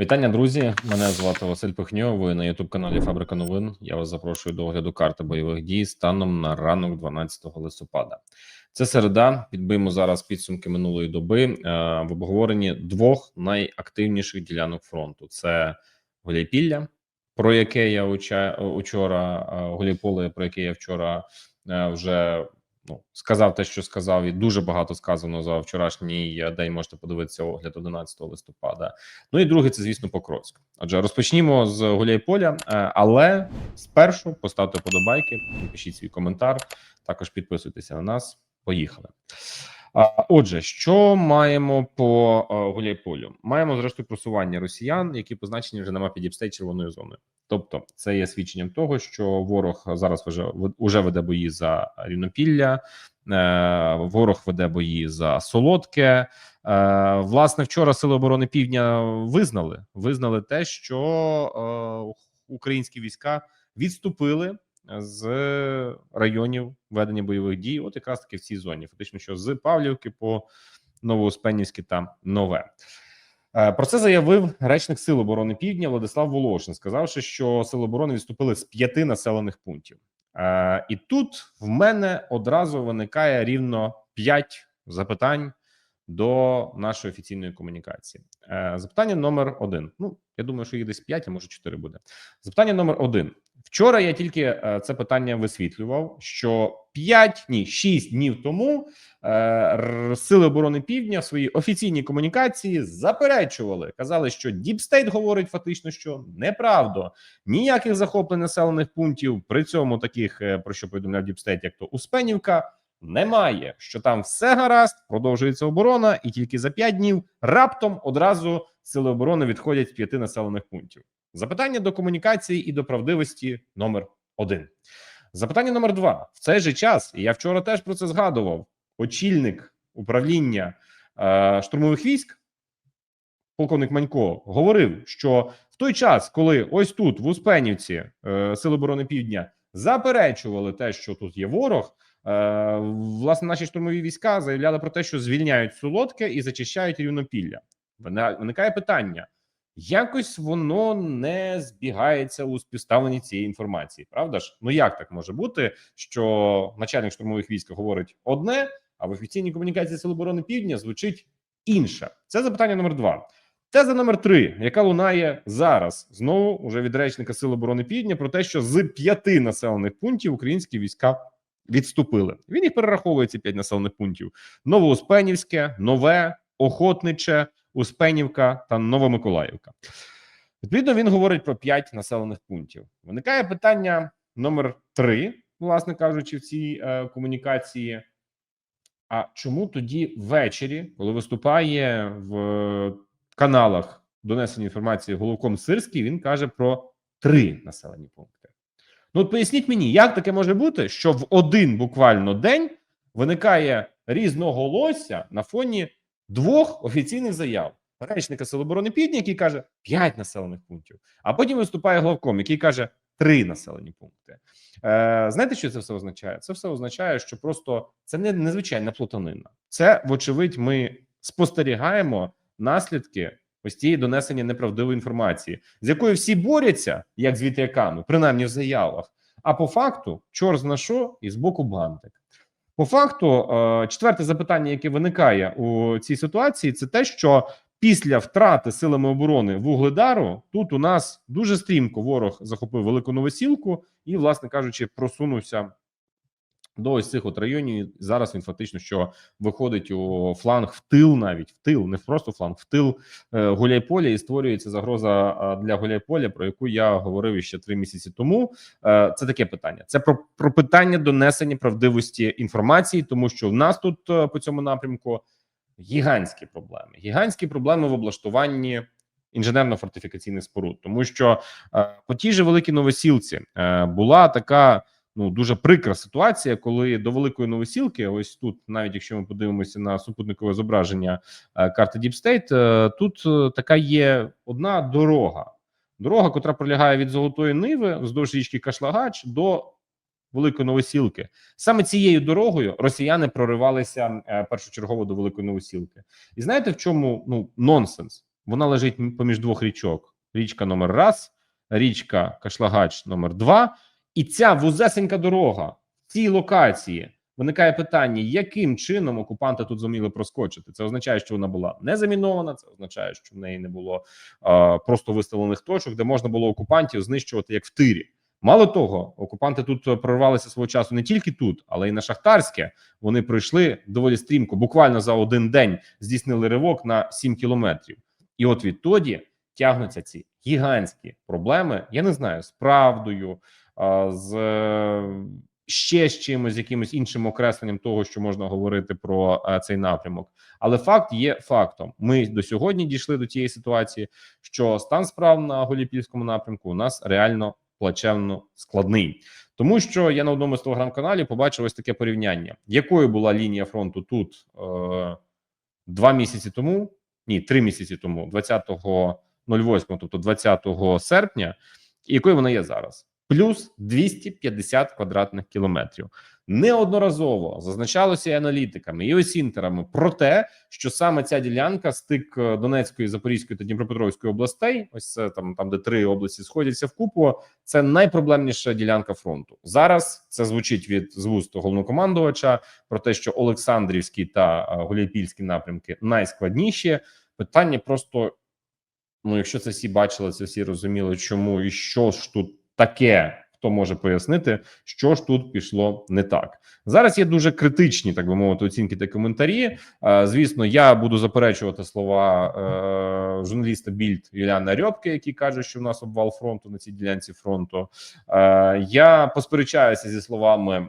Вітання, друзі. Мене звати Василь Пихньов. Ви на Ютуб каналі Фабрика новин. Я вас запрошую до огляду карти бойових дій станом на ранок 12 листопада. Це середа. Підбимо зараз підсумки минулої доби е, в обговоренні двох найактивніших ділянок фронту: це Гуляйпілля, про яке я уча- учора е, Гуляйполе, про яке я вчора е, вже ну сказав те, що сказав, і дуже багато сказано за вчорашній день. Можете подивитися огляд 11 листопада. Ну і друге, це звісно Покровськ. Отже, розпочнімо з Гуляйполя, е, але спершу поставте подобайки, пишіть свій коментар. Також підписуйтеся на нас. Поїхали. Отже, що маємо по е, Гуляйполю? Маємо зрештою просування росіян, які позначені вже на мапі Діпстей червоною зоною. Тобто, це є свідченням того, що ворог зараз вже уже веде бої за рівнопілля, е, ворог веде бої за солодке. Е, власне, вчора сили оборони Півдня визнали визнали те, що е, українські війська відступили з районів ведення бойових дій, от якраз таки в цій зоні, фактично, що з Павлівки по Новоуспенівське та нове. Е, Про це заявив речник Сил оборони Півдня Владислав Волошин, сказавши, що сили оборони відступили з п'яти населених пунктів. Е, І тут в мене одразу виникає рівно п'ять запитань до нашої офіційної комунікації. Е, Запитання номер один. Ну я думаю, що їх десь п'ять, а може чотири буде. Запитання номер один. Вчора я тільки е, це питання висвітлював. Що 5, ні 6 днів тому е, сили оборони Півдня в своїй офіційній комунікації заперечували, казали, що Діпстейт говорить фактично, що неправда, ніяких захоплень населених пунктів. При цьому таких про що повідомляв Діпстейт, як то Успенівка, немає. Що там все гаразд, продовжується оборона, і тільки за 5 днів раптом одразу сили оборони відходять з п'яти населених пунктів. Запитання до комунікації і до правдивості номер один. Запитання номер два. В цей же час, і я вчора теж про це згадував. Очільник управління е, штурмових військ, полковник Манько, говорив, що в той час, коли ось тут, в Успенівці, е, Сили оборони Півдня заперечували те, що тут є ворог. Е, власне, наші штурмові війська заявляли про те, що звільняють солодке і зачищають рівнопілля. Виникає питання: якось воно не збігається у співставленні цієї інформації. Правда ж? Ну як так може бути, що начальник штурмових військ говорить одне, а в офіційній комунікації Сил оборони Півдня звучить інше? Це запитання номер два. Теза номер три, яка лунає зараз знову уже від речника Сил оборони Півдня, про те, що з п'яти населених пунктів українські війська відступили. Він їх перераховує ці п'ять населених пунктів: Новоуспенівське, Нове, Охотниче, Успенівка та Новомиколаївка. Відповідно, він говорить про п'ять населених пунктів. Виникає питання номер три, власне кажучи, в цій е, комунікації. А чому тоді ввечері, коли виступає в каналах донесення інформації головком Сирський, він каже про три населені пункти? Ну, от поясніть мені, як таке може бути, що в один буквально день виникає різноголосся на фоні двох офіційних заяв речника Сил оборони Півдня, який каже п'ять населених пунктів, а потім виступає главком, який каже три населені пункти. Е, знаєте, що це все означає? Це все означає, що просто це не незвичайна плутанина. Це, вочевидь, ми спостерігаємо наслідки ось цієї донесення неправдивої інформації, з якою всі борються, як з вітряками, принаймні в заявах. А по факту, чор зна що і з боку бантик. По факту, е, четверте запитання, яке виникає у цій ситуації, це те, що після втрати силами оборони вугледару тут у нас дуже стрімко ворог захопив велику новосілку і, власне кажучи, просунувся до ось цих от районів. Зараз він фактично що виходить у фланг в тил, навіть в тил, не просто фланг, в тил е, Гуляйполя, і створюється загроза для Гуляйполя, про яку я говорив ще три місяці тому. Е, Це таке питання. Це про, про питання донесення правдивості інформації, тому що в нас тут е, по цьому напрямку гігантські проблеми. Гігантські проблеми в облаштуванні інженерно-фортифікаційних споруд, тому що е, по тій же великій новосілці е, була така. Ну дуже прикра ситуація, коли до великої новосілки, ось тут, навіть якщо ми подивимося на супутникове зображення е, карти Deep State, е, тут е, така є одна дорога. Дорога, котра пролягає від Золотої Ниви вздовж річки Кашлагач до Великої Новосілки. Саме цією дорогою росіяни проривалися першочергово до Великої Новосілки. І знаєте, в чому ну нонсенс? вона лежить поміж двох річок: річка номер раз, річка Кашлагач номер два. І ця вузесенька дорога в цій локації виникає питання, яким чином окупанти тут зуміли проскочити. Це означає, що вона була не замінована. Це означає, що в неї не було е, просто виставлених точок, де можна було окупантів знищувати як в тирі. Мало того, окупанти тут прорвалися свого часу не тільки тут, але й на Шахтарське. Вони пройшли доволі стрімко. Буквально за один день здійснили ривок на 7 кілометрів. І от відтоді тягнуться ці гігантські проблеми. Я не знаю з правдою, з е, ще з чимось, якимось іншим окресленням того, що можна говорити про е, цей напрямок. Але факт є фактом. Ми до сьогодні дійшли до тієї ситуації, що стан справ на Голіпільському напрямку у нас реально плачевно складний. Тому що я на одному з телеграм-каналів побачив ось таке порівняння, якою була лінія фронту тут е, два місяці тому, ні, три місяці тому, 20.08, тобто 20 серпня, і якою вона є зараз. Плюс 250 квадратних кілометрів. Неодноразово зазначалося і аналітиками і осінтерами про те, що саме ця ділянка стик е, Донецької, Запорізької та Дніпропетровської областей, ось це там, там де три області сходяться в купу. Це найпроблемніша ділянка фронту. Зараз це звучить від з вуст головнокомандувача про те, що Олександрівський та е, Гуляйпільський напрямки найскладніші. Питання просто ну, якщо це всі бачили, це всі розуміли, чому і що ж тут таке. Хто може пояснити, що ж тут пішло не так зараз? Є дуже критичні, так би мовити, оцінки та коментарі. Е, Звісно, я буду заперечувати слова е, журналіста Більд Юліана Рьопки, який каже, що в нас обвал фронту на цій ділянці фронту. Е, Я посперечаюся зі словами.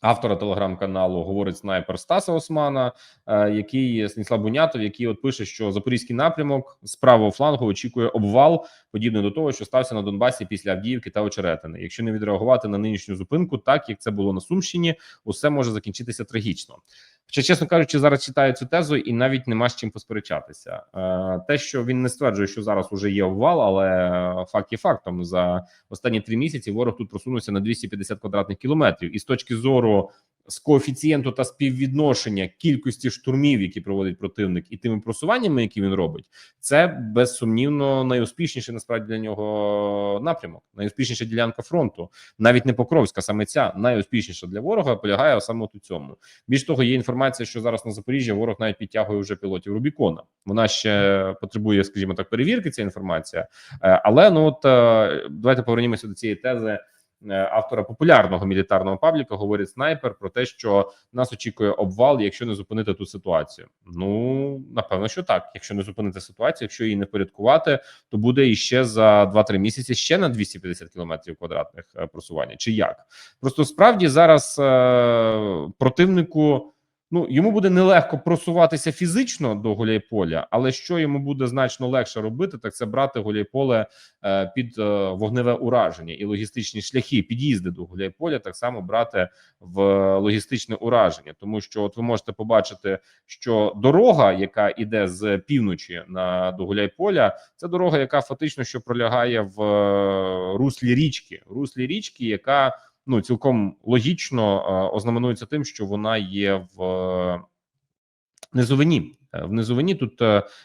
Автора телеграм-каналу говорить снайпер Стаса Османа, е, який Станіслав Бунятов, який от пише, що запорізький напрямок з правого флангу очікує обвал, подібний до того, що стався на Донбасі після Авдіївки та Очеретини. Якщо не відреагувати на нинішню зупинку, так як це було на Сумщині, усе може закінчитися трагічно. Хоча, чесно кажучи, зараз читаю цю тезу і навіть нема з чим посперечатися. Е, Те, що він не стверджує, що зараз уже є обвал, але факт є фактом. За останні три місяці ворог тут просунувся на 250 квадратних кілометрів, і з точки зору з коефіцієнту та співвідношення кількості штурмів, які проводить противник, і тими просуваннями, які він робить, це безсумнівно найуспішніший насправді для нього напрямок, найуспішніша ділянка фронту, навіть не Покровська, саме ця найуспішніша для ворога полягає саме у цьому. Більш того, є інформація, що зараз на Запоріжжя ворог навіть підтягує вже пілотів Рубікона. Вона ще потребує, скажімо так, перевірки. Ця інформація, Е, але ну от е, давайте повернімося до цієї тези. е, Автора популярного мілітарного пабліка говорить снайпер про те, що нас очікує обвал, якщо не зупинити ту ситуацію. Ну напевно, що так. Якщо не зупинити ситуацію, якщо її не порядкувати, то буде іще за 2-3 місяці ще на 250 кілометрів квадратних просування. Чи як просто справді зараз противнику. Ну йому буде нелегко просуватися фізично до Гуляйполя, але що йому буде значно легше робити, так це брати Гуляйполе е, під е, вогневе ураження і логістичні шляхи, під'їзди до Гуляйполя, так само брати в логістичне ураження, тому що от ви можете побачити, що дорога, яка іде з півночі на до Гуляйполя, це дорога, яка фактично що пролягає в е, руслі річки, руслі річки, яка ну цілком логічно е, ознаменується тим, що вона є в е, низовині. Е, В низовині тут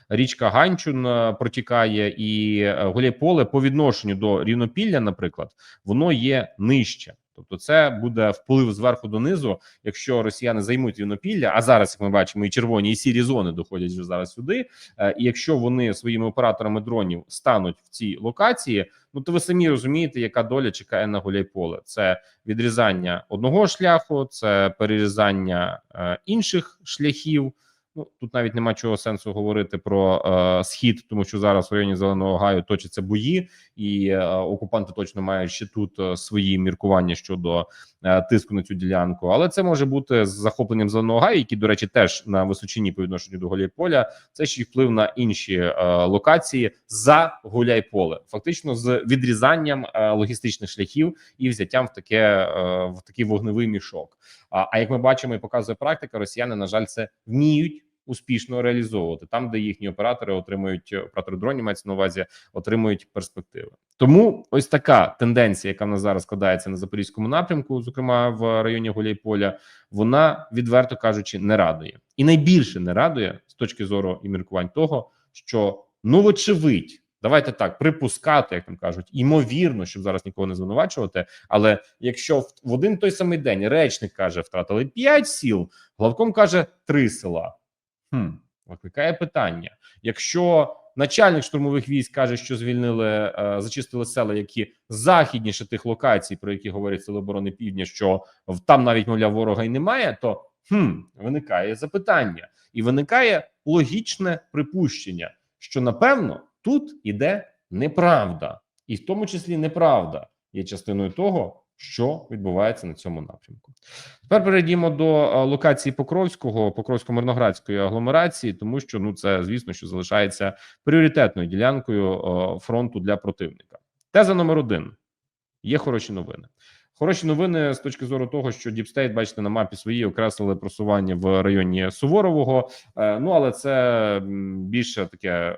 річка Ганчун протікає, і Гуляйполе по відношенню до рівнопілля, наприклад, воно є нижче. Тобто, це буде вплив зверху донизу, якщо росіяни займуть рівнопілля. А зараз, як ми бачимо, і червоні, і сірі зони доходять вже зараз сюди. Е, І якщо вони своїми операторами дронів стануть в цій локації, ну то ви самі розумієте, яка доля чекає на Гуляйполе. Це відрізання одного шляху, це перерізання е, інших шляхів. Ну тут навіть нема чого сенсу говорити про е, схід, тому що зараз в районі зеленого гаю точаться бої, і е, окупанти точно мають ще тут е, свої міркування щодо е, тиску на цю ділянку. Але це може бути з захопленням зеленого гаю, який, до речі, теж на височині по відношенню до Гуляйполя. Це ще й вплив на інші е, локації за Гуляйполе, фактично з відрізанням е, логістичних шляхів і взяттям в таке е, в такий вогневий мішок. А, а як ми бачимо, і показує практика, росіяни на жаль це вміють. Успішно реалізовувати там, де їхні оператори отримують оператори дронів, мається на увазі, отримують перспективи. Тому ось така тенденція, яка в нас зараз складається на запорізькому напрямку, зокрема в районі Гуляйполя, вона відверто кажучи не радує, і найбільше не радує з точки зору і міркувань того, що Ну, вочевидь, давайте так припускати, як там кажуть, імовірно, щоб зараз нікого не звинувачувати. Але якщо в один той самий день речник каже, втратили 5 сіл, главком каже 3 села. Хм, викликає питання. Якщо начальник штурмових військ каже, що звільнили, е, зачистили села, які західніше тих локацій, про які говорять Сили оборони Півдня, що там навіть мовляв ворога й немає, то хм, виникає запитання, і виникає логічне припущення, що напевно тут іде неправда, і в тому числі неправда є частиною того, що відбувається на цьому напрямку. Тепер перейдімо до е, локації Покровського, Покровсько-Мирноградської агломерації, тому що ну це звісно, що залишається пріоритетною ділянкою е, фронту для противника. Теза номер один: є хороші новини. Хороші новини з точки зору того, що Діпстейт, бачите, на мапі свої окреслили просування в районі Суворового. Е, Ну але це більше таке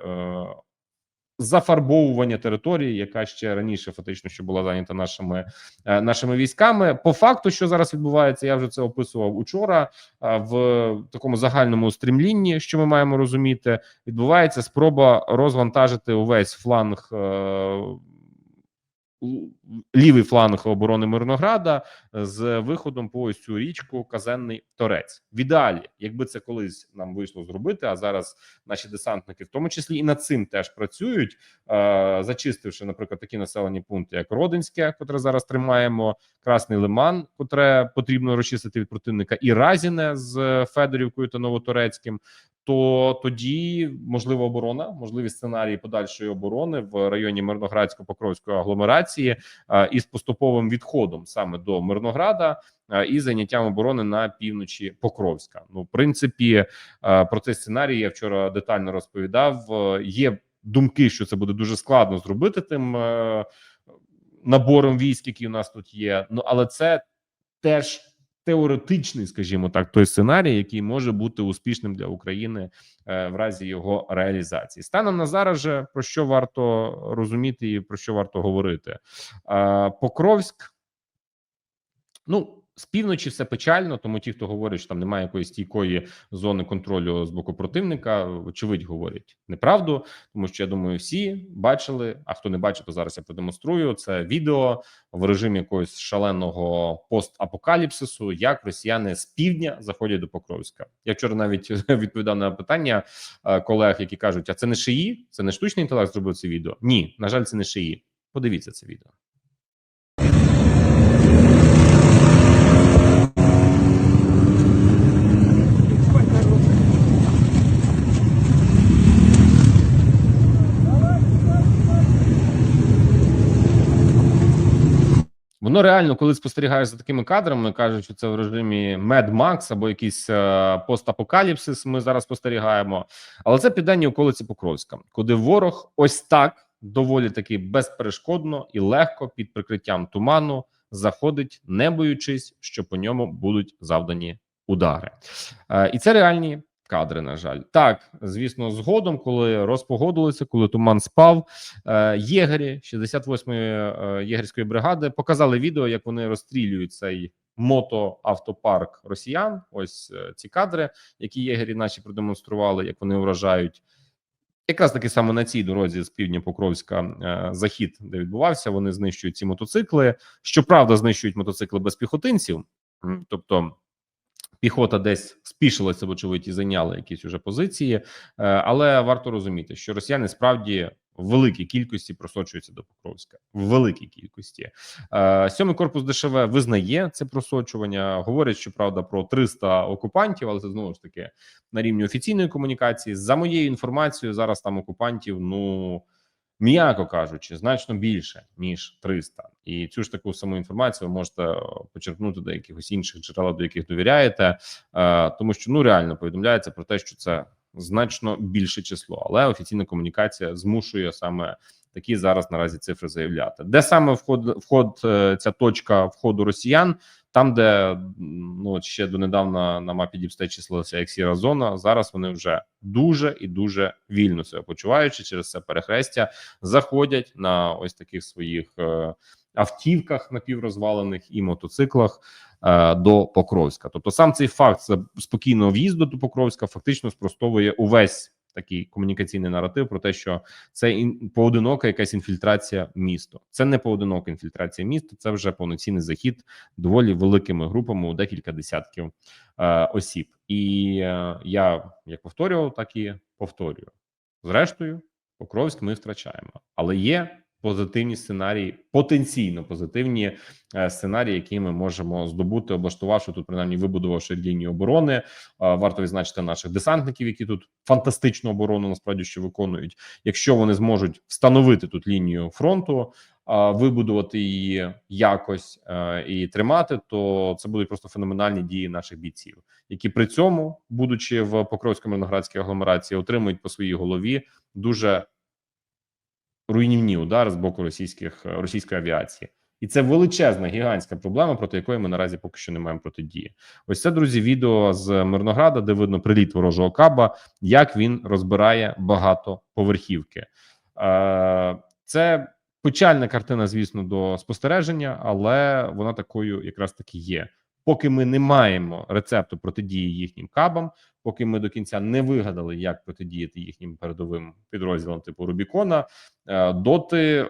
зафарбовування території, яка ще раніше фактично що була зайнята нашими е, нашими військами. По факту, що зараз відбувається, я вже це описував учора. е, В такому загальному стрімлінні, що ми маємо розуміти, відбувається спроба розвантажити увесь фланг. Е, Лівий фланг оборони Мирнограда з виходом по ось цю річку Казенний Торець. В ідеалі, якби це колись нам вийшло зробити, а зараз наші десантники, в тому числі і над цим теж працюють, е, зачистивши, наприклад, такі населені пункти, як Родинське, котре зараз тримаємо, Красний Лиман, котре потрібно розчистити від противника, і Разіне з Федорівкою та Новоторецьким. То тоді можлива оборона, можливі сценарії подальшої оборони в районі Мирноградсько-Покровської агломерації із поступовим відходом саме до Мирнограда і заняттям оборони на півночі Покровська. Ну, в принципі, про цей сценарій я вчора детально розповідав. Є думки, що це буде дуже складно зробити тим е, набором військ, які у нас тут є. Ну але це теж теоретичний, скажімо так, той сценарій, який може бути успішним для України е, в разі його реалізації. Станом на зараз же про що варто розуміти і про що варто говорити? Е, Покровськ. Ну, з півночі все печально, тому ті, хто говорить, що там немає якоїсь стійкої зони контролю з боку противника, очевидь говорять неправду, тому що я думаю, всі бачили. А хто не бачив, то зараз я продемонструю це відео в режимі якогось шаленого постапокаліпсису, як росіяни з півдня заходять до Покровська. Я вчора навіть відповідав на питання е, колег, які кажуть: а це не шиї, це не штучний інтелект зробив це відео. Ні, на жаль, це не шиї. Подивіться це відео. Воно реально, коли спостерігаєш за такими кадрами, кажуть, що це в режимі Mad Max або якийсь е, постапокаліпсис. Ми зараз спостерігаємо, але це південні околиці Покровська, куди ворог ось так доволі таки безперешкодно і легко під прикриттям туману заходить, не боючись, що по ньому будуть завдані удари. Е, і це реальні кадри. На жаль, так звісно, згодом, коли розпогодилися, коли туман спав, е, єгері 68-ї е, єгерської бригади показали відео, як вони розстрілюють цей мотоавтопарк росіян. Ось е, ці кадри, які єгері наші продемонстрували, як вони вражають. Якраз таки саме на цій дорозі з півдня Покровська захід, де відбувався, вони знищують ці мотоцикли. Щоправда, знищують мотоцикли без піхотинців, тобто піхота десь спішилася, вочевидь, і зайняла якісь уже позиції. Е, але варто розуміти, що росіяни справді в великій кількості просочуються до Покровська. В великій кількості Е, сьомий корпус ДШВ визнає це просочування. Говорять, що правда про 300 окупантів, але це знову ж таки на рівні офіційної комунікації. За моєю інформацією, зараз там окупантів, ну м'яко кажучи, значно більше ніж 300. І цю ж таку саму інформацію ви можете е, почерпнути до якихось інших джерел, до яких довіряєте, е, тому що ну реально повідомляється про те, що це значно більше число, але офіційна комунікація змушує саме такі зараз наразі цифри заявляти. Де саме вход вход е, ця точка входу росіян? Там, де ну ще донедавна на мапі Діпстей числилася як сіра зона, зараз вони вже дуже і дуже вільно себе почуваючи через це перехрестя, заходять на ось таких своїх е, автівках напіврозвалених і мотоциклах е, до Покровська. Тобто, сам цей факт спокійного в'їзду до Покровська фактично спростовує увесь такий комунікаційний наратив про те, що це ін, поодинока якась інфільтрація міста. Це не поодинока інфільтрація міста, це вже повноцінний захід доволі великими групами у декілька десятків е, осіб. І е, я як повторював, так і повторюю. Зрештою, Покровськ ми втрачаємо, але є позитивні сценарії, потенційно позитивні е, сценарії, які ми можемо здобути, облаштувавши тут, принаймні вибудувавши лінію оборони. Е, Варто відзначити наших десантників, які тут фантастичну оборону насправді що виконують. Якщо вони зможуть встановити тут лінію фронту, е, вибудувати її якось і тримати, то це будуть просто феноменальні дії наших бійців, які при цьому, будучи в Покровсько-Мирноградській агломерації, отримують по своїй голові дуже руйнівні удари з боку російських російської авіації, і це величезна гігантська проблема, проти якої ми наразі поки що не маємо протидії. Ось це друзі. Відео з Мирнограда, де видно приліт ворожого каба, як він розбирає багатоповерхівки. Е, Це печальна картина, звісно, до спостереження, але вона такою якраз таки є. Поки ми не маємо рецепту протидії їхнім кабам, поки ми до кінця не вигадали, як протидіяти їхнім передовим підрозділам типу Рубікона, е, доти е,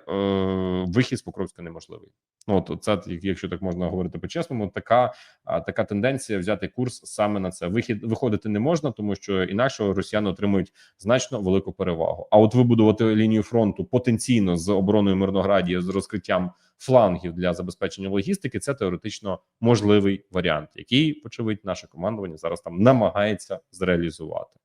вихід з Покровська неможливий. Ну от це якщо так можна говорити по-чесному, така така тенденція взяти курс саме на це. Вихід виходити не можна, тому що інакше росіяни отримують значно велику перевагу. А от вибудувати лінію фронту потенційно з обороною Мирнограді з розкриттям флангів для забезпечення логістики, це теоретично можливий варіант, який очевидь наше командування зараз там намагається зреалізувати.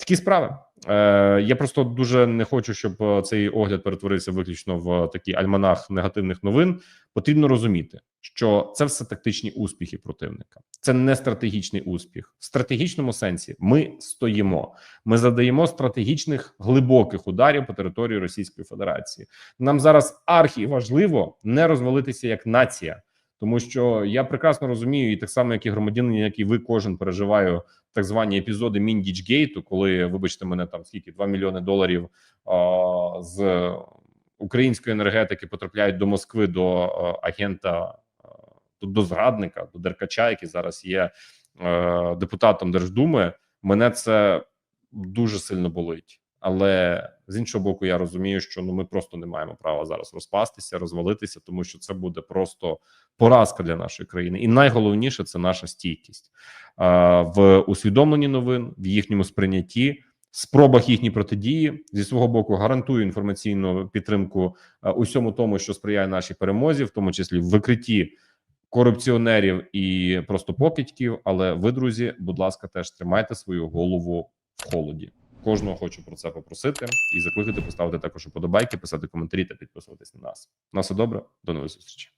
Такі справи. Е, Я просто дуже не хочу, щоб е, цей огляд перетворився виключно в такий альманах негативних новин. Потрібно розуміти, що це все тактичні успіхи противника, це не стратегічний успіх. В стратегічному сенсі ми стоїмо. Ми задаємо стратегічних глибоких ударів по території Російської Федерації. Нам зараз архі важливо не розвалитися як нація. Тому що я прекрасно розумію, і так само, як і громадянин, як і ви кожен переживаю так звані епізоди Міндічгейту, коли вибачте мене там скільки 2 мільйони доларів а, з української енергетики потрапляють до Москви до а, агента а, до, зрадника, до Деркача, який зараз є а, депутатом Держдуми. Мене це дуже сильно болить. Але з іншого боку, я розумію, що ну ми просто не маємо права зараз розпастися, розвалитися, тому що це буде просто поразка для нашої країни, і найголовніше це наша стійкість а, в усвідомленні новин, в їхньому сприйнятті, спробах їхньої протидії зі свого боку гарантую інформаційну підтримку усьому тому, що сприяє нашій перемозі, в тому числі в викритті корупціонерів і просто покидьків. Але ви, друзі, будь ласка, теж тримайте свою голову в холоді. Кожного хочу про це попросити і закликати поставити також уподобайки, писати коментарі та підписуватись на нас. На все добре, до нових зустрічей.